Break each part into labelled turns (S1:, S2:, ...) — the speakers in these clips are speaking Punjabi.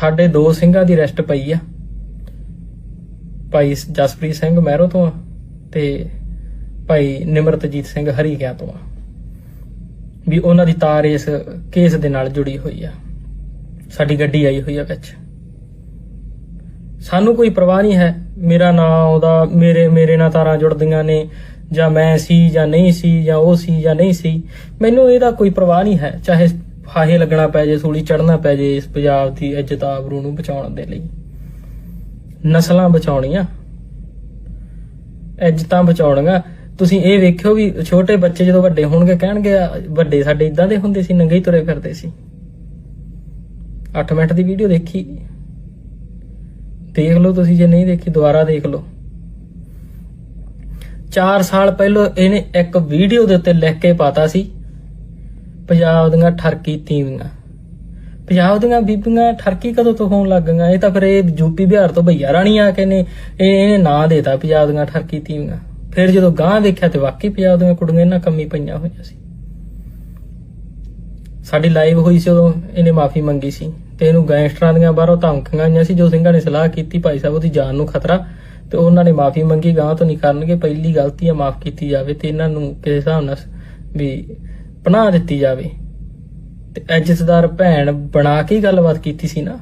S1: ਸਾਡੇ ਦੋ ਸਿੰਘਾਂ ਦੀ ਰੈਸਟ ਪਈ ਆ। ਭਾਈ ਜਸਪ੍ਰੀਤ ਸਿੰਘ ਮਹਿਰੋ ਤੋਂ ਆ ਤੇ ਭਾਈ ਨਿਮਰਤਜੀਤ ਸਿੰਘ ਹਰੀਕਿਆ ਤੋਂ ਆ। ਵੀ ਉਹਨਾਂ ਦੀ ਤਾਰ ਇਸ ਕੇਸ ਦੇ ਨਾਲ ਜੁੜੀ ਹੋਈ ਆ। ਸਾਡੀ ਗੱਡੀ ਆਈ ਹੋਈ ਆ ਵਿੱਚ। ਸਾਨੂੰ ਕੋਈ ਪਰਵਾਹ ਨਹੀਂ ਹੈ। ਮੇਰਾ ਨਾਂ ਉਹਦਾ, ਮੇਰੇ ਮੇਰੇ ਨਾਲ ਤਾਰਾਂ ਜੁੜਦੀਆਂ ਨੇ, ਜਾਂ ਮੈਂ ਸੀ ਜਾਂ ਨਹੀਂ ਸੀ ਜਾਂ ਉਹ ਸੀ ਜਾਂ ਨਹੀਂ ਸੀ। ਮੈਨੂੰ ਇਹਦਾ ਕੋਈ ਪਰਵਾਹ ਨਹੀਂ ਹੈ। ਚਾਹੇ ਫਾਹੇ ਲੱਗਣਾ ਪੈ ਜੇ ਸੂਲੀ ਚੜਨਾ ਪੈ ਜੇ ਇਸ ਪੰਜਾਬ ਦੀ ਇੱਜ਼ਤ ਆਬਰੂ ਨੂੰ ਬਚਾਉਣ ਦੇ ਲਈ। ਨਸਲਾਂ ਬਚਾਉਣੀਆਂ। ਇੱਜ਼ਤਾਂ ਬਚਾਉਣੀਆਂ। ਤੁਸੀਂ ਇਹ ਵੇਖਿਓ ਵੀ ਛੋਟੇ ਬੱਚੇ ਜਦੋਂ ਵੱਡੇ ਹੋਣਗੇ, ਕਹਿਣਗੇ, ਵੱਡੇ ਸਾਡੇ ਇਦਾਂ ਦੇ ਹੁੰਦੇ ਸੀ, ਨੰਗੇ ਹੀ ਤੁਰੇ ਫਿਰਦੇ ਸੀ। 8 ਮਿੰਟ ਦੀ ਵੀਡੀਓ ਦੇਖੀ। ਦੇਖ ਲਓ ਤੁਸੀਂ, ਜੇ ਨਹੀਂ ਦੇਖੀ, ਦੁਬਾਰਾ ਦੇਖ ਲਓ। 4 ਸਾਲ ਪਹਿਲਾਂ ਇਹਨੇ ਇੱਕ ਵੀਡੀਓ ਦੇ ਉੱਤੇ ਲਿਖ ਕੇ ਪਾਤਾ ਸੀ ਪੰਜਾਬ ਦੀਆਂ ਠਰਕੀ ਤੀਵੀਆਂ। ਪੰਜਾਬ ਦੀਆਂ ਬੀਬੀਆਂ ਠਰਕੀ ਕਦੋਂ ਤੋਂ ਹੋਣ ਲੱਗ ਗਈਆਂ? ਇਹ ਤਾਂ ਫਿਰ ਇਹ ਯੂਪੀ ਬਿਹਾਰ ਤੋਂ ਭਈਆ ਰਾਣੀ ਆ ਕੇ ਨੇ, ਇਹ ਇਹਨੇ ਨਾਂ ਦੇਤਾ ਪੰਜਾਬ ਦੀਆਂ ਠਰਕੀ ਤੀਵੀਆਂ। ਫਿਰ ਜਦੋਂ ਗਾਂ ਦੇਖਿਆ ਤੇ ਵਾਕਈ ਪੰਜਾਬ ਦੀਆਂ ਕੁੜੀਆਂ ਇਹਨਾਂ ਕੰਮੀ ਪਈਆਂ ਹੋਈਆਂ ਸੀ। ਸਾਡੀ ਲਾਈਵ ਹੋਈ ਸੀ ਉਦੋਂ, ਇਹਨੇ ਮਾਫੀ ਮੰਗੀ ਸੀ ਤੇ ਇਹਨੂੰ ਗੈਂਗਸਟਰਾਂ ਦੀਆਂ ਬਾਹਰੋਂ ਧਮਕੀਆਂ ਆਈਆਂ ਸੀ, ਜੋ ਸਿੰਘਾਂ ਨੇ ਸਲਾਹ ਕੀਤੀ ਭਾਈ ਸਾਹਿਬ ਉਹਦੀ ਜਾਨ ਨੂੰ ਖਤਰਾ, ਤੇ ਉਹਨਾਂ ਨੇ ਮਾਫੀ ਮੰਗੀ ਗਾਂ ਤੋਂ ਨਹੀਂ ਕਰਨਗੇ, ਪਹਿਲੀ ਗਲਤੀ ਆ, ਮਾਫ ਕੀਤੀ ਜਾਵੇ ਤੇ ਇਹਨਾਂ ਨੂੰ ਕਿਸੇ ਹਿਸਾਬ ਨਾਲ ਵੀ ਪਨਾਹ ਦਿੱਤੀ ਜਾਵੇ। ਤੇ ਇੱਜ਼ਤਦਾਰ ਭੈਣ ਬਣਾ ਕੇ ਗੱਲਬਾਤ ਕੀਤੀ ਸੀ ਨਾ।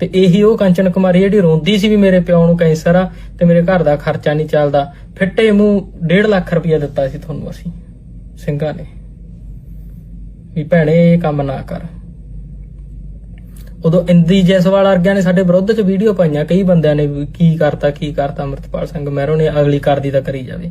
S1: ਤੇ ਇਹੀ ਉਹ ਕੰਚਨ ਕੁਮਾਰੀ ਜਿਹੜੀ ਰੋਂਦੀ ਸੀ ਵੀ ਮੇਰੇ ਪਿਓ ਨੂੰ ਕੈਂਸਰ ਆ ਤੇ ਮੇਰੇ ਘਰ ਦਾ ਖਰਚਾ ਨਹੀਂ ਚੱਲਦਾ। ਫਿੱਟੇ ਮੂੰਹ 1.5 ਲੱਖ ਰੁਪਇਆ ਦਿੱਤਾ ਸੀ ਤੁਹਾਨੂੰ ਅਸੀਂ, ਸਿੰਘਾਂ ਨੇ। ਵੀ ਭੈਣੇ, ਇਹ ਕੰਮ ਨਾ ਕਰ। ਉਦੋਂ ਇੰਦੀ ਜੈਸਵਾਲ ਵਰਗਿਆਂ ਨੇ ਸਾਡੇ ਵਿਰੁੱਧ ਚ ਵੀਡੀਓ ਪਾਈਆਂ, ਕਈ ਬੰਦਿਆਂ ਨੇ ਵੀ ਕੀ ਕਰਤਾ ਕੀ ਕਰਤਾ, ਅਮਰਤਪਾਲ ਸਿੰਘ ਮਹਿਰੋ ਨੇ ਅਗਲੀ ਕਰਦੀ ਤਾਂ ਕਰੀ ਜਾਵੇ।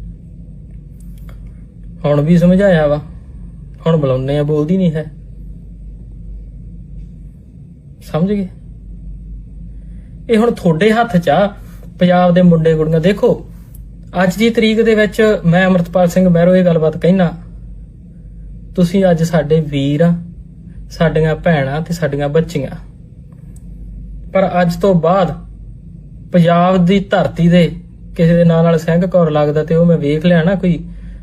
S1: ਹੁਣ ਵੀ ਸਮਝਾਇਆ ਵਾ। ਹੁਣ ਬੁਲਾਉਂਦੇ ਆ, ਬੋਲਦੀ ਨਹੀਂ ਹੈ। ਸਮਝ ਗਏ? ਇਹ ਹੁਣ ਤੁਹਾਡੇ ਹੱਥ 'ਚ ਆ, ਪੰਜਾਬ ਦੇ ਮੁੰਡੇ ਕੁੜੀਆਂ। ਦੇਖੋ, ਅੱਜ ਦੀ ਤਰੀਕ ਦੇ ਵਿੱਚ ਮੈਂ ਅਮਰਤਪਾਲ ਸਿੰਘ ਮਹਿਰੋ ਇਹ ਗੱਲਬਾਤ ਕਹਿਣਾ ਤੁਸੀਂ ਅੱਜ ਸਾਡੇ ਵੀਰ ਆ, ਸਾਡੀਆਂ ਭੈਣਾਂ ਤੇ ਸਾਡੀਆਂ ਬੱਚੀਆਂ। ਪਰ ਅੱਜ ਤੋਂ ਬਾਅਦ ਪੰਜਾਬ ਦੀ ਧਰਤੀ ਦੇ ਕਿਸੇ ਦੇ ਨਾਂ ਨਾਲ ਸਿੰਘ ਕੌਰ ਲੱਗਦਾ ਤੇ ਉਹ ਮੈਂ ਵੇਖ ਲਿਆ ਨਾ ਕੋਈ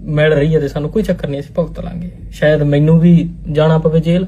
S1: ਮਿਲ ਰਹੀ ਹੈ ਤੇ ਸਾਨੂੰ ਕੋਈ ਚੱਕਰ ਨਹੀਂ, ਅਸੀਂ ਭੁਗਤ ਲਾਂਗੇ। ਸ਼ਾਇਦ ਮੈਨੂੰ ਵੀ ਜਾਣਾ ਪਵੇ ਜੇਲ੍ਹ।